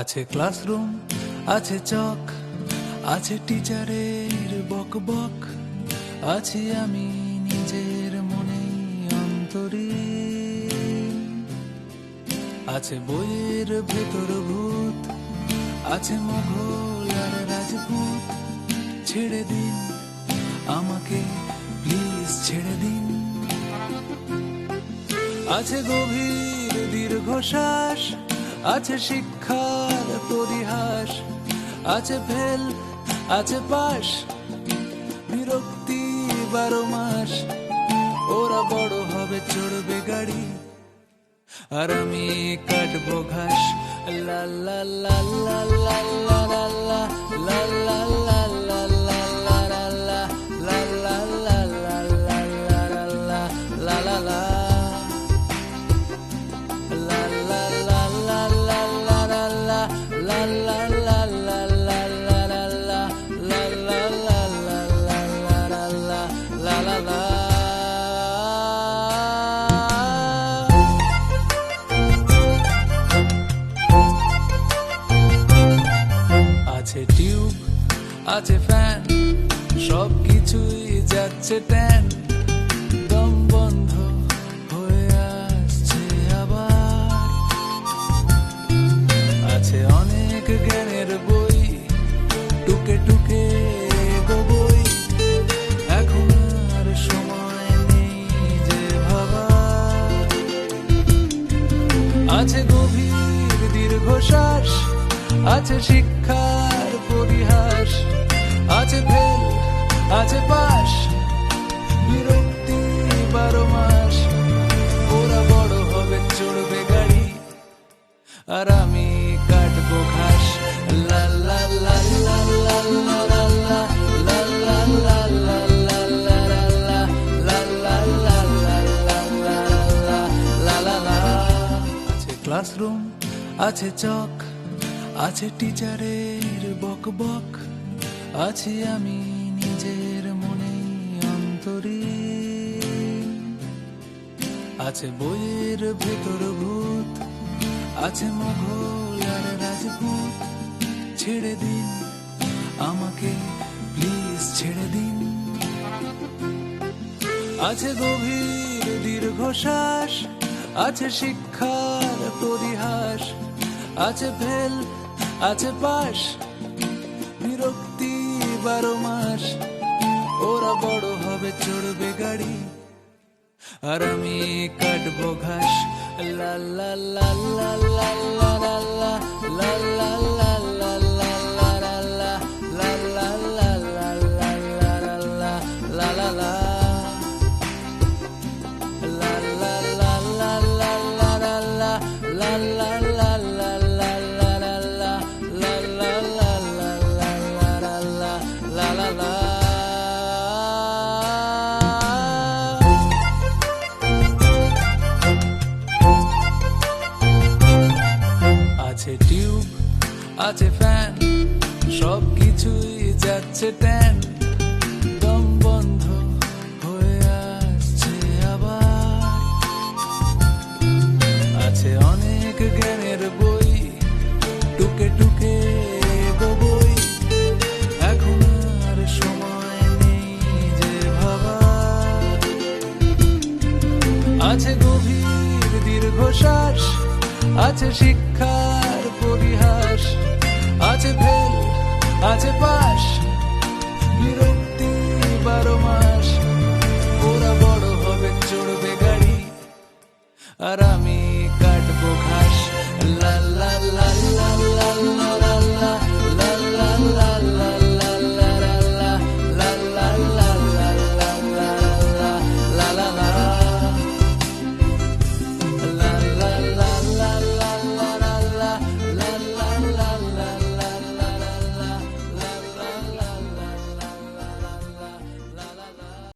আছে ক্লাসরুম আছে চক, আছে টিচারের বক বক আছি আমি নিজের মনে অন্তরে। আছে বইয়ের ভেতর ভূত, আছে মোঘল আর রাজপুত, ছেড়ে দিন আমাকে প্লিজ ছেড়ে দিন। আছে গভীর দীর্ঘশ্বাস আছে শিক্ষার পরিহাস, আছে ফেল, আছে পাশ বিরক্তি বারো মাস, ওরা বড় হবে, চড়বে গাড়ি। আর আমি কাটবো ঘাস। লা লা লা লা লা। আছে টিউব, আছে ফ্যান সব কিছুই যাচ্ছে ট্যান। দম বন্ধ হয়ে আসছে আবার। আছে অনেক জ্ঞানের বই, টুকে টুকে বই। সময় নেই যে আছে গভীর দীর্ঘশ্বাস, আছে শিক্ষার পরিহাস আছে ফেল আছে পাশ বিরক্তি বারো মাস ওরা বড় হবে চড়বে গাড়ি আর আমি কাটবো ঘাস লা লা লা লা লা লা লা লা লা লা লা ক্লাসরুম আছে চক আছে টিচারের বক বক আছি আমি নিজের মনে অন্তরে। আছে বইয়ের ভেতর ভূত, আছে মোঘল আর রাজপুত। ছেড়ে দিন, আমাকে প্লিজ ছেড়ে দিন। আছে গভীর দীর্ঘশ্বাস, আছে শিক্ষার পরিহাস, আছে ফেল আছে পাশ বিরক্তি বারো মাস ওরা বড় হবে চড়বে গাড়ি আর আমি কাটবো ঘাস লাল লাল লাল লাল লা লা লা লা লা লা লা লা আছে ফ্যান সব কিছুই যাচ্ছে ট্যান দম বন্ধ হয়ে আসছে আবার। আছে অনেক জ্ঞানের বই, টুকে টুকে বই। এখন সময় যে আছে গভীর দীর্ঘশ্বাস, আছে শিক্ষার আর আমি কাটবো ঘাস। লা লা লা